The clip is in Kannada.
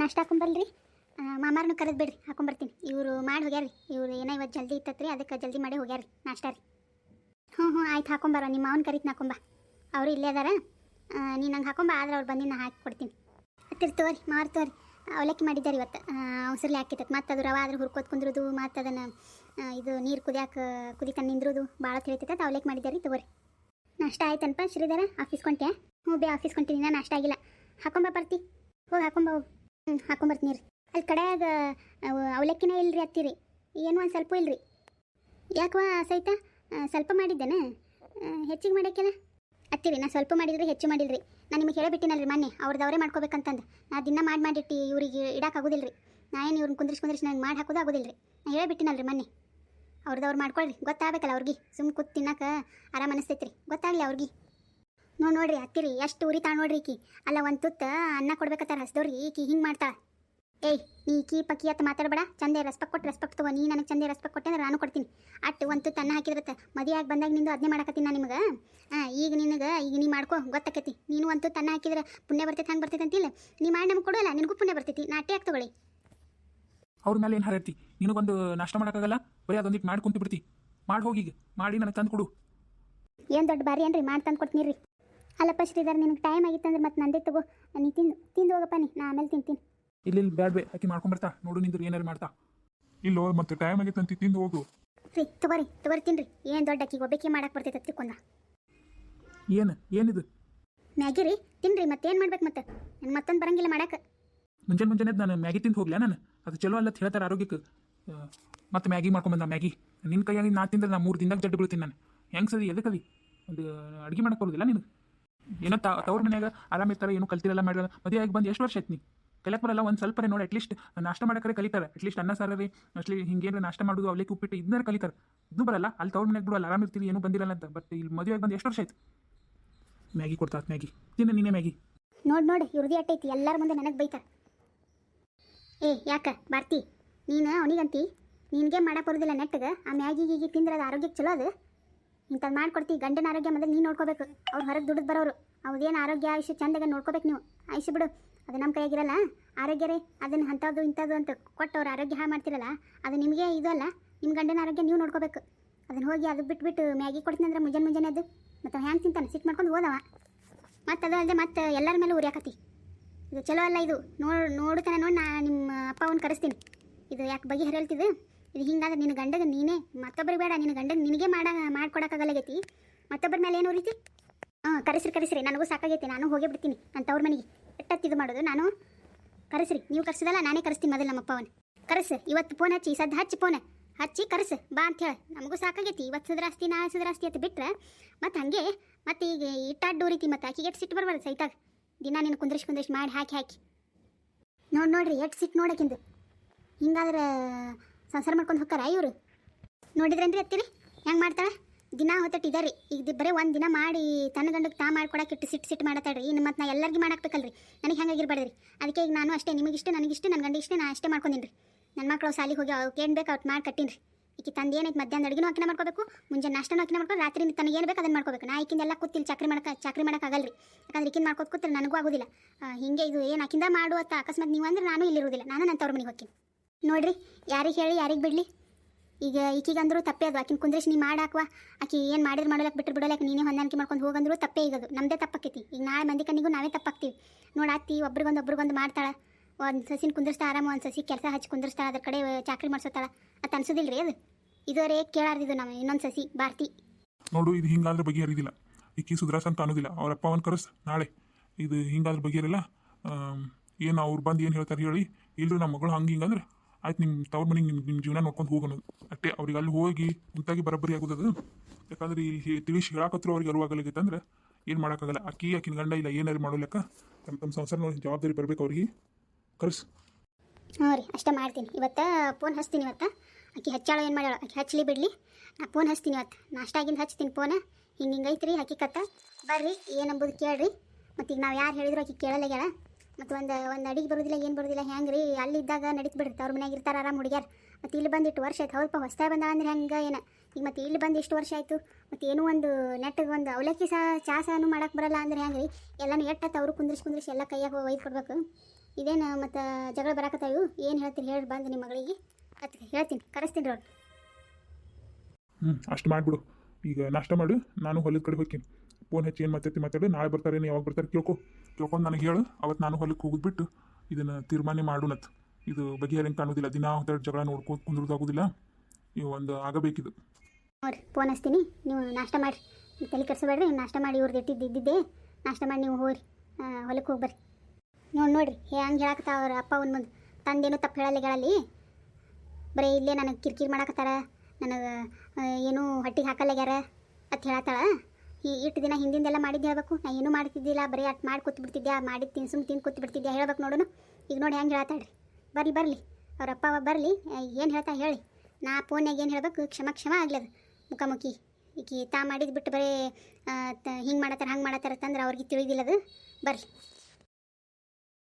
ನಾಷ್ಟ ಹಾಕೊಂಬಲ್ರಿ ಮಾಮಾರನ್ನು ಕರೆದು ಬಿಡ್ರಿ, ಹಾಕೊಂಬರ್ತೀನಿ. ಇವರು ಮಾಡಿ ಹೋಗ್ಯಾರಿ ಇವ್ರು ಏನೋ ಇವತ್ತು ಜಲ್ದಿ ಇತ್ತತ್ರಿ, ಅದಕ್ಕೆ ಜಲ್ದಿ ಮಾಡಿ ಹೋಗ್ಯಾರಿ ನಾಷ್ಟ ರೀ. ಹ್ಞೂ ಹ್ಞೂ, ಆಯ್ತು, ಹಾಕೊಂಬಾರ. ನಿಮ್ಮ ಮಾವನ ಕರಿತು ನಾಕೊಂಬ ಅವರು ಇಲ್ಲೇ ಅದಾರ. ನೀನು ನಂಗೆ ಹಾಕೊಂಬ, ಆದ್ರೆ ಅವ್ರು ಬಂದು ನಾ ಹಾಕಿ ಕೊಡ್ತೀನಿ. ಹತ್ತಿರ ತೋರಿ ಮಾರು ತೋರಿ ಅವಲಕ್ಕಿ ಮಾಡಿದ್ದಾರೆ ಇವತ್ತು. ಅವಸರಲ್ಲಿ ಹಾಕಿತ್ತೈತೆ. ಮತ್ತು ಅದು ರವೆ ಆದ್ರೆ ಹುರ್ಕೋತ್ ಕುಂದ್ರದು, ಮತ್ತು ಅದನ್ನು ಇದು ನೀರು ಕುದಿಯಾಕ, ಕುದಿತಾನೆ ನಿಂದ್ರದು, ಭಾಳ ತಿಳಿತೈತೆ ಅವಲಕ್ಕಿ ಮಾಡಿದ್ದಾರೆ ತಗೋರಿ. ನಾಷ್ಟ ಆಯ್ತನಪ್ಪ ಶ್ರೀಧರ? ಆಫೀಸ್ ಕೊಂಟ್ಯಾ ಹ್ಞೂ ಬೇ ಆಫೀಸ್ ಕೊಂತೀನಿ ನಾ ನಾಷ್ಟ ಆಗಿಲ್ಲ. ಹಾಕೊಂಬ ಬರ್ತಿ. ಹೋಗಿ, ಹಾಕೊಂಬ ಹೋಗಿ. ಹ್ಞೂ ಹಾಕೊಂಬರ್ತೀನಿ ರೀ ಅಲ್ಲಿ ಕಡೆಯಾಗ ಅವು ಅವಲಕ್ಕಿನೇ ಇಲ್ರಿ ಹತ್ತಿರಿ ಏನು ಒಂದು ಸ್ವಲ್ಪ ಇಲ್ರಿ. ಯಾಕವ ಸಹಿತ ಸ್ವಲ್ಪ ಮಾಡಿದ್ದೇನೆ. ಹೆಚ್ಚಿಗೆ ಮಾಡೋಕ್ಕೆಲ್ಲ? ಹತ್ತಿರಿ ನಾ ಸ್ವಲ್ಪ ಮಾಡಿದ್ರಿ ಹೆಚ್ಚು ಮಾಡಿಲ್ರಿ. ನಾನು ನಿಮಗೆ ಹೇಳಿಬಿಟ್ಟಿನಲ್ರಿ ಮೊನ್ನೆ ಅವ್ರದ್ದು ಅವರೇ ಮಾಡ್ಕೋಬೇಕಂತಂದು. ನಾ ದಿನ ಮಾಡಿ ಮಾಡಿಟ್ಟು, ಇವ್ರಿಗೆ ಇಡೋಕ್ಕಾಗೋದಿಲ್ಲ ರೀ ನಾ ಏನು ಇವ್ರನ್ನ ಕುಂದ್ರಿಸಿ ಕುಂದ್ರಿಸಿ ಮಾಡಿ ಹಾಕೋದು ಆಗೋದಿಲ್ಲ ರೀ ನಾ ಹೇಳಿಬಿಟ್ಟಿನಲ್ರಿ ಮೊನ್ನೆ. ಅವ್ರದ್ದು ಅವ್ರು ಮಾಡ್ಕೊಳ್ರಿ. ಗೊತ್ತಾಗಬೇಕಲ್ಲ ಅವ್ರಿಗೆ. ಸುಮ್ಮ ಕೂತ್ ತಿನ್ನಕ್ಕೆ ಆರಾಮ ಅನಿಸ್ತೈತ್ರಿ. ಗೊತ್ತಾಗಲಿ ಅವ್ರಿಗೆ. ನೋಡಿ ನೋಡ್ರಿ ಹತ್ತಿರಿ ಎಷ್ಟು ಉರಿ ತಾಳ್ ನೋಡ್ರಿ ಈಕಿ. ಅಲ್ಲ ಒಂದು ತುತ್ತ ಅನ್ನ ಕೊಡ್ಬೇಕತ್ತಾರ ಹಸ್ದವ್ರಿ ಈಕಿ ಹಿಂಗೆ ಮಾಡ್ತಾಳ. ಏಯ್ ನೀ ಕೀ ಪಕ್ಕಿ ಅಂತ ಮಾತಾಡಬೇಡ ಚಂದೆ ರೆಸ್ಪೆಕ್ಟ್ ಕೊಟ್ಟು ರೆಸ್ಪೆಕ್ಟ್ ತಗೋ ನೀ ನನಗೆ ಚಂದೆ ರೆಸ್ಪೆಕ್ಟ್ ಕೊಟ್ಟೆ ಅಂದ್ರೆ ನಾನು ಕೊಡ್ತೀನಿ. ಅಟ್ಟು ಒಂದು ತುತ್ತ ಅನ್ನ ಹಾಕಿದ್ರತ್ತ ಮದುವೆಯಾಗಿ ಬಂದಾಗ ನಿಂದು ಅದನ್ನೇ ಮಾಡಕತ್ತೀನಿ ನಾನು ನಿಮಗೆ. ಹಾಂ ಈಗ ನಿನಗೆ ಈಗ ನೀ ಮಾಡ್ಕೋ ಗೊತ್ತಾಕೈತಿ. ನೀನು ಒಂದು ತುತ್ತ ಅನ್ನ ಹಾಕಿದ್ರೆ ಪುಣ್ಯ ಬರ್ತೈತೆ ಹಂಗೆ ಬರ್ತೈತೆ ಅಂತಿಲ್ಲ. ನೀ ಮಾಡಿ ನಮ್ಗೆ ಕೊಡೋಲ್ಲ ನಿನಗೂ ಪುಣ್ಯ ಬರ್ತೈತಿ. ನಾ ಅಟ್ಟೆ ಯಾಕೆ ತಗೊಳ್ಳಿ. ಅವ್ರ ಮೇಲೆ ಏನು ಹಾರೈತಿ ನಿನಗೊಂದು ನಾಷ್ಟ ಮಾಡೋಕ್ಕಾಗಲ್ಲ? ಬರೀ ಅದೊಂದಿಟ್ಟು ಮಾಡಿ ಕುಂತು ಬಿಡ್ತಿ. ಮಾಡಿ ಹೋಗಿ ಮಾಡಿ ನನಗೆ ತಂದು ಕೊಡು. ಏನು ದೊಡ್ಡ ಬಾರಿ ಏನ್ರಿ ಮಾಡಿ ತಂದು ಕೊಡ್ತೀನಿ ರೀ ಅಲ್ಲಪ್ಪ ಶ್ರೀಧರ್ ನಿನಗೆ ಟೈಮ್ ಆಗಿತ್ತಂದ್ರೆ ಮತ್ತೆ ನಂದೇ ತಗೋ. ನೀ ತಿಂದು ತಿಂದು ಹೋಗಪ್ಪ ನೀ ನಾ ಆಮೇಲೆ ತಿಂತೀನಿ. ಇಲ್ಲಿ ಇಲ್ಲಿ ಬ್ಯಾಡ್ ಬೇ ಆಕಿ ಮಾಡ್ಕೊಂಬರ್ತಾ ನೋಡು ನಿಂದ್ರು ಏನಾರು ಮಾಡ್ತಾ. ಇಲ್ಲೋ ಮತ್ತೆ ಟೈಮ್ ಆಗಿತ್ತು ಅಂತ ತಿಂದು ಹೋಗು. ರೀ ತಗೋರಿ ತಗೋರಿ ತಿನ್ರಿ. ಏನು ದೊಡ್ಡ ಅಕ್ಕಿ ಒಬ್ಬಕ್ಕೆ ಮಾಡಕ್ಕೆ ಬರ್ತೈತೆ ತಿಳ್ಕೊಂಡ ಏನು ಏನಿದು? ಮ್ಯಾಗಿ ರೀ ತಿನ್ರಿ ಏನು ಮಾಡ್ಬೇಕು ಮತ್ತೆ ನಂಗೆ ಮತ್ತೊಂದು ಬರಂಗಿಲ್ಲ ಮಾಡಕ್ಕೆ ಮುಂಜಾನೆ ಮುಂಜಾನೆ ನಾನು ಮ್ಯಾಗಿ ತಿಂದು ಹೋಗ್ಲ ನಾನು? ಅದು ಚಲೋ ಅಲ್ಲ ಅಂತ ಹೇಳ್ತಾರೆ ಆರೋಗ್ಯಕ್ಕೆ. ಮತ್ತೆ ಮ್ಯಾಗಿ ಮಾಡ್ಕೊಂಬಂದ ಮ್ಯಾಗಿ. ನಿನ್ನ ಕೈಯಾಗಿ ನಾ ತಿಂದ್ರೆ ನಾ ಮೂರು ದಿನದಾಗ ಜಡ್ಡು ಬೀಳ್ತೀನಿ ನಾನು. ಹೆಂಗೆ ಸರಿ ಎದಕ್ಕದಿ ಒಂದು ಅಡುಗೆ ಮಾಡಕ್ಕೆ ಬರೋದಿಲ್ಲ ನಿನಗೆ? ಏನೋ ತವ್ರ ಮನ್ಯಾಗ ಆರಾಮ್ ಇರ್ತಾರೆ, ಏನು ಕಲ್ತಿರಲ್ಲ ಮಾಡಿರಲ್ಲ ಮದುವೆ ಆಗಿ ಬಂದು ಎಷ್ಟು ವರ್ಷ ಐತಿ ನೀ? ಕಲಿಯಕ್ಕೆ ಬರಲ್ಲ ಒಂದು ಸ್ವಲ್ಪ ನೋಡಿ ಅಟ್ಲೀಸ್ಟ್ ನಾಷ್ಟ ಮಾಡಕ್ಕೆ ಕಲಿತಾರೆ. ಅಟ್ಲೀಸ್ಟ್ ಅನ್ನ ಸಾರರಿ ಅಟ್ಲಿ ಹಿಂಗೇನು ನಾಷ್ಟ ಮಾಡೋದು ಅವಲೇಕ್ ಉಪ್ಪಿಟ್ಟು ಇದನ್ನ ಕಲಿತಾರೆ. ಇದು ಬರಲ್ಲ, ಅಲ್ಲಿ ತವ್ರ ಮನೆಗೆ ಬಿಡಲ್ಲ ಆರಾಮ್ ಇರ್ತೀರಿ ಏನೂ ಬಂದಿರಲ್ಲ ಅಂತ. ಬಟ್ ಇಲ್ಲಿ ಮದುವೆ ಆಗಿ ಬಂದು ಎಷ್ಟು ವರ್ಷ ಆಯ್ತು? ಮ್ಯಾಗಿ ಕೊಡ್ತಾ ಮ್ಯಾಗಿ. ತಿನ್ನ ನೀನೇ ಮ್ಯಾಗಿ. ನೋಡಿ ನೋಡಿ ಇವ್ರದ್ದು ಅಟ್ಟೈತಿ ಎಲ್ಲರ ಮುಂದೆ ನನಗೆ ಬೈತಾರೆ. ಏ, ಯಾಕ, ಬರ್ತಿ? ನೀನು, ಅವನಿಗಂತಿ? ನಿನಗೆ ಮಾಡಕ್ಕೆ ಬರೋದಿಲ್ಲ ನೆಟ್ಟಗೆ ಆ ಮ್ಯಾಗಿ ಗೀಗಿ ತಿಂದ್ರೆ ಅದು ಆರೋಗ್ಯಕ್ಕೆ ಚಲೋ ಅದು? ಇಂಥದ್ದು ಮಾಡ್ಕೊಡ್ತಿ, ಗಂಡನ ಆರೋಗ್ಯ ಮೊದಲು ನೀನು ನೋಡ್ಕೋಬೇಕು. ಅವ್ರು ಹೊರಗೆ ದುಡ್ದು ಬರೋರು. ಅವ್ರದ್ದೇನು ಆರೋಗ್ಯ ಆಯುಷ್ಯ ಚಂದಾಗ ನೋಡ್ಕೋಬೇಕು ನೀವು. ಆಯುಷ್ಯ ಬಿಡು. ಅದು ನಮ್ಮ ಕೈಯಾಗಿರಲ್ಲ. ಆರೋಗ್ಯ ರೀ ಅದನ್ನು ಅಂಥದ್ದು, ಇಂಥದ್ದು ಅಂತ ಕೊಟ್ಟು ಅವ್ರು ಆರೋಗ್ಯ ಹಾಳು ಮಾಡ್ತಿರಲ್ಲ, ಅದು ನಿಮಗೆ ಇದು ಅಲ್ಲ ನಿಮ್ಮ ಗಂಡನ ಆರೋಗ್ಯ ನೀವು ನೋಡ್ಕೋಬೇಕು. ಅದನ್ನು ಹೋಗಿ ಅದು ಬಿಟ್ಬಿಟ್ಟು ಮ್ಯಾಗಿ ಕೊಡ್ತೀನಿ ಅಂದ್ರೆ ಮುಂಜಾನೆ ಮುಂಜಾನೆ ಅದು ಮತ್ತು ಹ್ಯಾಂಗೆ ತಿಂತಾನೆ? ಸಿಟ್ಟು ಮಾಡ್ಕೊಂಡು ಹೋದವ. ಮತ್ತು ಅದು ಅಲ್ಲದೆ ಮತ್ತೆ ಎಲ್ಲರ ಮೇಲೆ ಉರಿಯಾಕತಿ ಇದು ಚಲೋ ಅಲ್ಲ ಇದು. ನೋಡು ನೋಡುತ್ತಾನೆ ನೋಡಿ ನಾ ನಿಮ್ಮ ಅಪ್ಪ ಅವ್ನು ಕರೆಸ್ತೀನಿ. ಇದು ಯಾಕೆ ಬಗೆ ಹೇಳ್ತಿದ್ದು ಇದು ಹಿಂಗಾದ್ರೆ ನಿನ್ನ ಗಂಡಗೆ ನೀನೇ? ಮತ್ತೊಬ್ಬರಿಗೆ ಬೇಡ, ನಿನ್ನ ಗಂಡಗೆ ನಿನಗೆ ಮಾಡ, ಮಾಡ್ಕೊಡಕ್ಕಾಗಲ್ಲಾಗೈತಿ. ಮತ್ತೊಬ್ಬರ ಮೇಲೆ ಏನು ರೀತಿ? ಹಾಂ ಕರೆಸ್ರಿ ಕರೆಸ್ರಿ. ನನಗೂ ಸಾಕಾಗೈತಿ, ನಾನು ಹೋಗೇ ಬಿಡ್ತೀನಿ ನನ್ನ ತವ್ರ ಮನೆಗೆ. ಎಟ್ಟತ್ತು ಇದು ಮಾಡೋದು? ನಾನು? ಕರೆಸ್ರಿ, ನೀವು ಕರೆಸಿದಲ್ಲ, ನಾನೇ ಕರೆಸ್ತೀನಿ ಮೊದಲು ನಮ್ಮ ಅಪ್ಪವನ್ನ. ಕರೆಸು, ಇವತ್ತು ಫೋನ್ ಹಚ್ಚಿ, ಸದ್ದು ಹಚ್ಚಿ ಫೋನ್ ಹಚ್ಚಿ ಕರೆಸು, ಬಾ ಅಂತ ಹೇಳಿ. ನಮಗೂ ಸಾಕಾಗೈತಿ, ಇವತ್ತು ಸುದ್ರಾಸ್ತಿ ನಾ ಸುದ್ರಾಸ್ತಿ ಅಂತ ಬಿಟ್ರೆ, ಮತ್ತು ಹಾಗೆ, ಮತ್ತು ಈಗ ಇಟ್ಟಾಡ್ಡು ರೀತಿ ಮತ್ತು ಆಕಿಗೆ ಎಷ್ಟು ಸಿಟ್ಟು ಬರ್ಬಾರ್ದು ಸೈತಾಗ ದಿನ ನೀನು ಕುಂದ್ರಿಸಿ ಕುಂದ್ರಿಸಿ ಮಾಡಿ ಹಾಕಿ ಹಾಕಿ. ನೋಡಿ, ನೋಡ್ರಿ ಎಷ್ಟು ಸಿಟ್ಟು ನೋಡಕ್ಕಿಂದು. ಹಿಂಗಾದ್ರೆ ಸಂಸಾರ ಮಾಡ್ಕೊಂಡು ಹೋಗ್ತಾರ ಇವರು? ನೋಡಿದ್ರೇನ್ರಿ ಹತ್ತಿರಿ ಹೆಂಗೆ ಮಾಡ್ತಾಳೆ? ದಿನ ಹೊತ್ತಿದ್ದಾರೆ ಈಗ ದಿ- ಬರೀ ಒಂದು ದಿನ ಮಾಡಿ ತನ್ನ ಗಂಡಕ್ಕೆ ತಾ ಮಾಡ್ಕೊಡಕ್ಕೆ ಇಟ್ಟು ಸಿಟ್ಟು ಸಿಟ್ಟು ಮಾಡತ್ತಾಳ್ರಿ. ಇನ್ನು ಮತ್ತೆ ನಾ ಎಲ್ಲರಿಗೂ ಮಾಡಾಕ್ಬೇಕಲ್ರಿ. ನನಗೆ ಹೆಂಗಾಗಿರ್ಬಾರ್ದ್ರಿ ಅದಕ್ಕೆ ಈಗ ನಾನು ಅಷ್ಟೇ ನಿಮಗಿಷ್ಟು ನನಗಿಷ್ಟು ನನ್ನ ಇಷ್ಟೇ ನಾ ಅಷ್ಟೇ ಮಾಡ್ಕೊಂಡಿನ್ರಿ. ನನ್ನ ಮಕ್ಕಳು ಸಾಲಿಗೆ ಹೋಗಿ ಅವ್ಕೆ ಏನು ಬೇಕು ಅವ್ರು ಮಾಡಿ ಕಟ್ಟಿನ್ರಿ. ಈಗ ತಂದೆ ಏನೈತೆ ಮಧ್ಯಾಹ್ನ ಅಡುಗೆನೂ ಹಾಕಿನ ಮಾಡ್ಕೋಬೇಕು, ಮುಂಜಾನೆ ನಾಷ್ಟನೂ ಹಾಕಿನ ಮಾಡ್ಕೊಂಡು ರಾತ್ರಿ ತನಗೆ ಏನು ಬೇಕು ಅದನ್ನು ಮಾಡ್ಕೋಬೇಕು. ನಾ ಈಕಿಂದ ಎಲ್ಲ ಕೂತಿಲ್ಲ ಚಾಕ್ರಿ ಮಾಡಕ್ಕೆ ಚಾಕ್ರಿ ಮಾಡೋಕ್ಕಾಗಲ್ರಿ ಯಾಕಂದ್ರೆ ಈಕಿನ ಮಾಡ್ಕೋತ ಕೂತ್ರೆ ನನಗೂ ಆಗೋದಿಲ್ಲ. ಹಿಂಗೆ ಇದು ಏನು ಆಕಿಂದ ಮಾಡು ಅಂತ ಅಕಸ್ಮಾತ್ ನೀವು ಅಂದ್ರೆ ನಾನು ಇಲ್ಲಿರೋದಿಲ್ಲ. ನಾನು ನನ್ನ ತವ್ರ ಮನೆಗೆ ಹೋಗ್ತೀನಿ ನೋಡ್ರಿ, ಯಾರಿಗೆ ಹೇಳಿ ಯಾರಿಗೆ ಬಿಡಲಿ? ಈಗ ಈಕಿಗಂದ್ರು ತಪ್ಪೇ ಅದು. ಆಕಿನ ಕುಂದ್ರಿಸಿ ನೀ ಮಾಡಾಕ್ವಾ. ಆಕಿ ಏನು ಮಾಡಿದ್ರು ಮಾಡೋಲಕ್ಕೆ ಬಿಟ್ಟರೆ ಬಿಡೋಲಕ್ಕೆ ನೀನೇ ಹೊಂದಾಣಿಕೆ ಮಾಡ್ಕೊಂಡು ಹೋಗಂದ್ರು ತಪ್ಪೇ ಈಗದು ನಮ್ಮದೇ ತಪ್ಪಾಕೈತಿ. ಈಗ ನಾಳೆ ಮಂದಿ ಕಣ್ಣಿಗೂ ನಾವೇ ತಪ್ಪಾಗ್ತೀವಿ ನೋಡಿ ಅತ್ತಿ ಒಬ್ರಿಗೊಂದು ಒಬ್ರಿಗೊಂದು ಮಾಡ್ತಾಳೆ. ಒಂದು ಸಸಿನ ಕುಂದಿರ್ಸ್ತಾ ಆರಾಮ, ಒಂದು ಸಸಿ ಕೆಲಸ ಹಚ್ಚಿ ಕುಂದಿರ್ಸ್ತಾಳೆ, ಅದ್ರ ಕಡೆ ಚಾಕ್ರಿ ಮಾಡ್ಸೋತಾಳ. ಅದು ಅನ್ಸೋದಿಲ್ಲ ರೀ ಅದು? ಇದುವರೆ ಕೇಳಾರ್ದಿದ್ದು ನಾವು ಇನ್ನೊಂದು ಸಸಿ, ಭಾರತಿ. ನೋಡು, ಇದು ಹಿಂಗಾದ್ರೆ ಬಗೆಹರಿದಿಲ್ಲ. ಈಕಿ ಸುಧಾರಸ್ ಅಂತ ಅನ್ನೋದಿಲ್ಲ ಅವ್ರ ಅಪ್ಪ ಅವನ್ ಕರೆಸ್ ನಾಳೆ. ಇದು ಹಿಂಗಾದ್ರೆ ಬಗೆಹರಿಲ್ಲ. ಏನು ಅವ್ರು ಬಂದು ಏನು ಹೇಳ್ತಾರೆ ಹೇಳಿ. ಇಲ್ಲರೂ ನಮ್ಮ ಮಗಳು ಹಂಗೆ ಹಿಂಗಂದ್ರೆ ಆಯ್ತು ನಿಮ್ಮ ತವ್ರ ಮನೆಗೆ ನಿಮ್ಮ ನಿಮ್ಮ ಜೀವನ ನೋಡ್ಕೊಂಡು ಹೋಗೋಣ. ಅಷ್ಟೇ ಅವ್ರಿಗೆ ಅಲ್ಲಿ ಹೋಗಿ ಮುಂತಾಗಿ ಬರಬ್ಬರಿ ಆಗೋದದು. ಯಾಕಂದ್ರೆ ಈ ತಿಳಿಸಿ ಹೇಳಾಕತ್ರು ಅವ್ರಿಗೆ ಅರಿವಾಗಲಾಗೈತೆ ಅಂದ್ರೆ ಏನು ಮಾಡೋಕ್ಕಾಗಲ್ಲ. ಅಕ್ಕಿ ಆಕಿನ ಗಂಡ ಇಲ್ಲ ಏನಾರು ಮಾಡೋಲೆಕ್ಕ ತಮ್ಮ ತಮ್ಮ ಸಂಸಾರ ನೋಡಿ ಜವಾಬ್ದಾರಿ ಬರಬೇಕು ಅವ್ರಿಗೆ. ಕರ್ಸ್. ಹ್ಞೂ ರೀ, ಅಷ್ಟೇ ಮಾಡ್ತೀನಿ. ಇವತ್ತು ಫೋನ್ ಹಚ್ತೀನಿ ಇವತ್ತು. ಅಕ್ಕಿ ಹಚ್ಚಾಳ ಏನು ಮಾಡ್ಯಾಳ? ಅಕ್ಕಿ ಹಚ್ಚಲಿ ಬಿಡಲಿ. ನಾ ಫೋನ್ ಹಚ್ತೀನಿ ಇವತ್ತು. ನಾಷ್ಟಾಗಿಂದ ಹಚ್ತೀನಿ ಫೋನ ಹಿಂಗೆ ಹಿಂಗೆ ಐತ್ರಿ ಹಕ್ಕಿಕತ್ತ ಬರ್ರಿ, ಏನಂಬುದು ಕೇಳ್ರಿ. ಈಗ ನಾವು ಯಾರು ಹೇಳಿದ್ರು ಆಕಿ ಕೇಳಲ್ಲಾಗ್ಯಾಳ. ಮತ್ತು ಒಂದು ಒಂದು ಅಡಿಗೆ ಬರೋದಿಲ್ಲ, ಏನು ಬರೋದಿಲ್ಲ ಹೆಂಗೆ ರೀ ಅಲ್ಲಿದ್ದಾಗ ನಡೀತು ಅವ್ರ ಮನ್ಯಾಗ ಇರ್ತಾರೆ ಆರಾಮ ಹುಡುಗ್ಯಾರ. ಮತ್ತು ಇಲ್ಲಿ ಬಂದು ಇಟ್ಟು ವರ್ಷ ಆಯ್ತು ಹೌದಪ್ಪ ಹೊಸ್ದಾಗ ಬಂದ ಅಂದ್ರೆ ಹೆಂಗೆ ಏನು? ಈಗ ಮತ್ತೆ ಇಲ್ಲಿ ಬಂದು ಇಷ್ಟು ವರ್ಷ ಆಯಿತು, ಮತ್ತು ಏನೂ ಒಂದು ನೆಟ್ಟಿಗೆ ಒಂದು ಅವಲಕ್ಕಿ ಸಹ ಚಾ ಸಹನು ಮಾಡಕ್ಕೆ ಬರಲ್ಲ ಅಂದ್ರೆ ಹೆಂಗೆ ರೀ ಎಲ್ಲನೂ ಎಟ್ಟತ್ತು ಅವರು ಕುಂದ್ರಿಸಿ ಕುಂದ್ರಿಸಿ ಎಲ್ಲ ಕೈಯಾಗ ಒಯ್ದು ಕೊಡ್ಬೇಕು. ಇದೇನು, ಮತ್ತು ಜಗಳ ಬರಾಕತ್ತಾವು? ಏನು ಹೇಳ್ತೀನಿ ಹೇಳಿ, ಬಂದು ನಿಮ್ಮ ಮಗಳಿಗೆ. ಅದಕ್ಕೆ ಹೇಳ್ತೀನಿ, ಕರೆಸ್ತೀನಿ ರೀ ಅವ್ರು. ಹ್ಞೂ ಅಷ್ಟು ಮಾಡಿಬಿಡು. ಈಗ ನಾಷ್ಟ ಮಾಡು, ನಾನು ಹೊಲದ ಕಡೆ ಹೋಗ್ತೀನಿ. ಫೋನ್ ಹಚ್ಚಿ ಏನು ಮಾತಾಡ್ತಿ ಮಾತಾಡು ನಾಳೆ ಬರ್ತಾರೇನು ಯಾವಾಗ ಬರ್ತಾರೆ ಕೇಳ್ಕೊ. ಕೇಳ್ಕೊಂಡು ನನಗೆ ಹೇಳು ಅವತ್ತು ನಾನು ಹೊಲಕ್ಕೆ ಹೋಗಿದ್ಬಿಟ್ಟು ಇದನ್ನು ತೀರ್ಮಾನ ಮಾಡೋಣತ್. ಇದು ಬಗೆಹರಿಂಗೆ ಕಾಣೋದಿಲ್ಲ, ದಿನ ಹೊತ್ತಾಡ್ ಜಗಳ ನೋಡ್ಕೊಂಡು ಕುಂದ್ರದಾಗೋದಿಲ್ಲ. ಇವು ಒಂದು ಆಗಬೇಕಿದು. ನೋಡ್ರಿ ಫೋನ್ ಹಚ್ತೀನಿ. ನೀವು ನಾಷ್ಟ ಮಾಡಿರಿ. ತಲೆ ಕೆಡಿಸಬೇಡ್ರಿ, ನಾಷ್ಟ ಮಾಡಿ ಇವ್ರದ್ದು ಇಟ್ಟಿದ್ದು ಇದ್ದಿದ್ದೆ, ನಾಷ್ಟ ಮಾಡಿ ನೀವು ಹೋಗ್ರಿ. ಹೊಲಕ್ಕೆ ಹೋಗಿ ಬರ್ರಿ. ನೋಡಿ, ನೋಡ್ರಿ, ಹೆಂಗೆ ಹೇಳಕತ್ತ ಅವ್ರ ಅಪ್ಪ ಒಂದು ಮುಂದೆ. ತಂದೇನು ತಪ್ಪು ಹೇಳಲ್ಲ ಹೇಳಲ್ಲಿ ಬರೀ ಇಲ್ಲೇ ನನಗೆ ಕಿರಿಕಿರಿ ಮಾಡಕತ್ತಾರ, ನನಗೆ ಏನೂ ಹೊಟ್ಟಿಗೆ ಹಾಕಲ್ಲಾಗ್ಯಾರ ಅಂತ ಹೇಳತ್ತಾಳ. ಈ ಇಟ್ಟು ದಿನ ಹಿಂದಿಂದೆಲ್ಲ ಮಾಡಿದ್ದು ಹೇಳ್ಬೇಕು? ನಾ ಏನೂ ಮಾಡ್ತಿದ್ದಿಲ್ಲ, ಬರೀ ಅಟ್ ಮಾಡಿ ಕೂತ್ ಬಿಡ್ತಿದ್ದೆ ಮಾಡಿದ್ದು ತಿನ್ ಸುಮ್ಮನೆ ತಿಂದು ಕೂತ್ ಬಿಡ್ತಿದ್ದೆ ಹೇಳ್ಬೇಕು ನೋಡೋಣ ಈಗ ನೋಡಿ ಹೆಂಗೆ ಹೇಳ್ತಾಳ್ರಿ. ಬರ್ಲಿ, ಬರಲಿ, ಅವ್ರ ಅಪ್ಪ ಬರಲಿ ಏನು ಹೇಳ್ತಾ ಹೇಳಿ. ನಾ ಫೋನ್ಯಾಗ ಏನು ಹೇಳ್ಬೇಕು? ಕ್ಷಮ ಕ್ಷಮ ಆಗ್ಲದ ಮುಖಾಮುಖಿ. ಈಕಿ ತಾ ಮಾಡಿದ್ಬಿಟ್ಟು ಬರೀ ಹಿಂಗೆ ಮಾಡತ್ತಾರ, ಹಂಗೆ ಮಾಡತ್ತಾರ ಅಂತಂದ್ರೆ ಅವ್ರಿಗೆ ತಿಳಿದಿಲ್ಲದು ಬರ್ರಿ